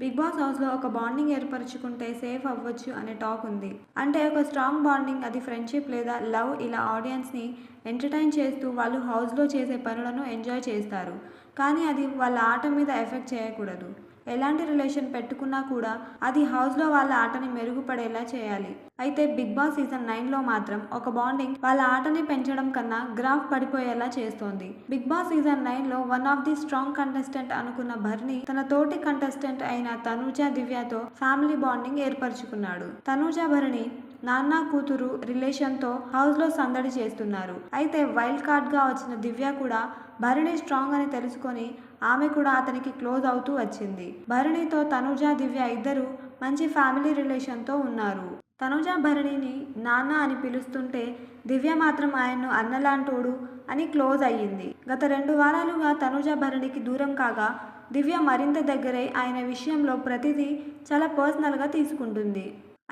Big boss హౌస్లో ఒక bonding ఏర్పరచుకుంటే safe అవ్వచ్చు అనే టాక్ ఉంది. అంటే ఒక స్ట్రాంగ్ బాండింగ్ అది ఫ్రెండ్షిప్ లేదా లవ్ ఇలా ఆడియన్స్ని ఎంటర్టైన్ చేస్తూ వాళ్ళు హౌస్లో చేసే పనులను ఎంజాయ్ చేస్తారు. కానీ అది వాళ్ళ ఆట మీద ఎఫెక్ట్ చేయకూడదు. ఎలాంటి రిలేషన్ పెట్టుకున్నా కూడా అది హౌస్లో వాళ్ళ ఆటని మెరుగుపడేలా చేయాలి. అయితే బిగ్ బాస్ సీజన్ నైన్లో మాత్రం ఒక బాండింగ్ వాళ్ళ ఆటని పెంచడం కన్నా గ్రాఫ్ పడిపోయేలా చేస్తోంది. బిగ్ బాస్ సీజన్ నైన్లో one of the strong contestant అనుకున్న భరణి తన తోటి కంటెస్టెంట్ అయిన తనూజ దివ్యతో ఫ్యామిలీ బాండింగ్ ఏర్పరచుకున్నాడు. తనూజ భరణి నాన్న కూతురు రిలేషన్తో హౌస్లో సందడి చేస్తున్నారు. అయితే వైల్డ్ కార్డ్గా వచ్చిన దివ్య కూడా భరణి స్ట్రాంగ్ అని తెలుసుకొని ఆమె కూడా అతనికి క్లోజ్ అవుతూ వచ్చింది. భరణితో తనుజ దివ్య ఇద్దరు మంచి ఫ్యామిలీ రిలేషన్తో ఉన్నారు. తనుజ భరణిని నాన్న అని పిలుస్తుంటే దివ్య మాత్రం ఆయన్ను అన్నలాంటోడు అని క్లోజ్ అయ్యింది. గత రెండు వారాలుగా తనుజ భరణికి దూరం కాగా దివ్య మరింత దగ్గరై ఆయన విషయంలో ప్రతిదీ చాలా పర్సనల్గా తీసుకుంటుంది.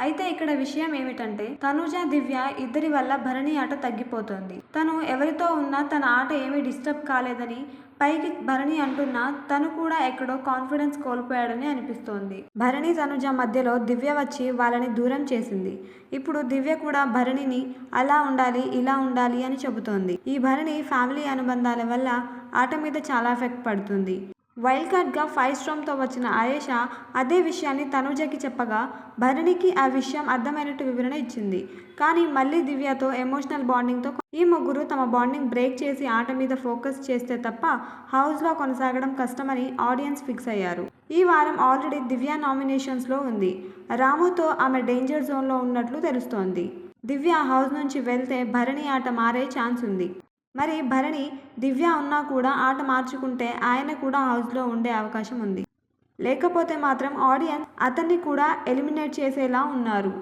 అయితే ఇక్కడ విషయం ఏమిటంటే తనుజ దివ్య ఇద్దరి వల్ల భరణి ఆట తగ్గిపోతుంది. తను ఎవరితో ఉన్నా తన ఆట ఏమీ డిస్టర్బ్ కాలేదని పైకి భరణి అంటున్నా తను కూడా ఎక్కడో కాన్ఫిడెన్స్ కోల్పోయాడని అనిపిస్తోంది. భరణి తనుజ మధ్యలో దివ్య వచ్చి వాళ్ళని దూరం చేసింది. ఇప్పుడు దివ్య కూడా భరణిని అలా ఉండాలి ఇలా ఉండాలి అని చెబుతోంది. ఈ భరణి ఫ్యామిలీ అనుబంధాల వల్ల ఆట మీద చాలా ఎఫెక్ట్ పడుతుంది. వైల్డ్ కార్డ్గా ఫైవ్ స్ట్రోమ్తో వచ్చిన ఆయేష అదే విషయాన్ని తనుజకి చెప్పగా భరణికి ఆ విషయం అర్థమైనట్టు వివరణ ఇచ్చింది. కానీ మళ్ళీ దివ్యతో ఎమోషనల్ బాండింగ్తో ఈ ముగ్గురు తమ బాండింగ్ బ్రేక్ చేసి ఆట మీద ఫోకస్ చేస్తే తప్ప హౌస్లో కొనసాగడం కష్టమని ఆడియన్స్ ఫిక్స్ అయ్యారు. ఈ వారం ఆల్రెడీ దివ్య నామినేషన్స్లో ఉంది. రాముతో ఆమె డేంజర్ జోన్లో ఉన్నట్లు తెలుస్తోంది. దివ్య హౌస్ నుంచి వెళ్తే భరణి ఆట మారే ఛాన్స్ ఉంది. మరి భరణి దివ్య ఉన్నా కూడా ఆట మార్చుకుంటే ఆయన కూడా హౌస్లో ఉండే అవకాశం ఉంది. లేకపోతే మాత్రం ఆడియన్స్ అతన్ని కూడా ఎలిమినేట్ చేసేలా ఉన్నారు.